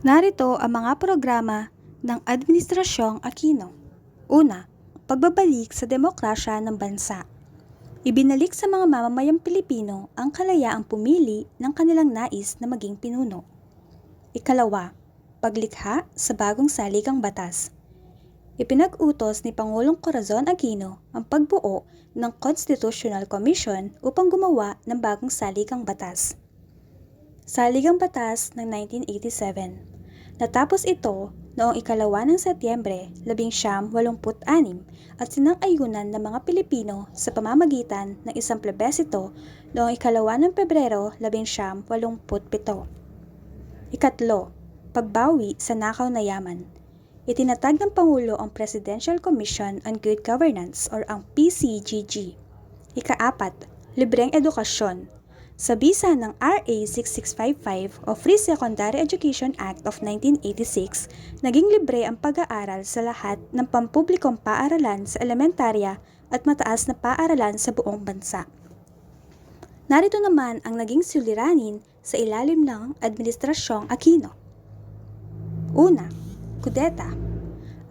Narito ang mga programa ng Administrasyong Aquino. Una, pagbabalik sa demokrasya ng bansa. Ibinalik sa mga mamamayang Pilipino ang kalayaang pumili ng kanilang nais na maging pinuno. Ikalawa, paglikha sa bagong saligang batas. Ipinag-utos ni Pangulong Corazon Aquino ang pagbuo ng Constitutional Commission upang gumawa ng bagong saligang batas. Saligang Batas ng 1987. Natapos ito noong ikalawa ng Setyembre 1986 at sinang-ayunan ng mga Pilipino sa pamamagitan ng isang plebisito noong ikalawa ng Pebrero 1987. Ikatlo, pagbawi sa nakaw na yaman. Itinatag ng Pangulo ang Presidential Commission on Good Governance or ang PCGG. Ikaapat, libreng edukasyon. Sa bisa ng RA 6655 o Free Secondary Education Act of 1986, naging libre ang pag-aaral sa lahat ng pampublikong paaralan sa elementarya at mataas na paaralan sa buong bansa. Narito naman ang naging suliranin sa ilalim ng Administrasyong Aquino. Una, kudeta.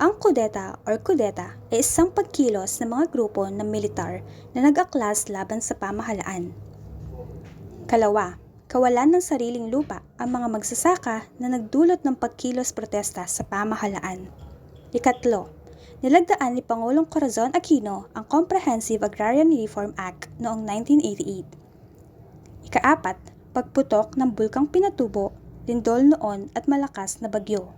Ang kudeta or kudeta ay isang pagkilos ng mga grupo ng militar na nag-aklas laban sa pamahalaan. Kalawa, kawalan ng sariling lupa ang mga magsasaka na nagdulot ng pagkilos protesta sa pamahalaan. Ikatlo, nilagdaan ni Pangulong Corazon Aquino ang Comprehensive Agrarian Reform Act noong 1988. Ikaapat, pagputok ng bulkang Pinatubo, lindol noon at malakas na bagyo.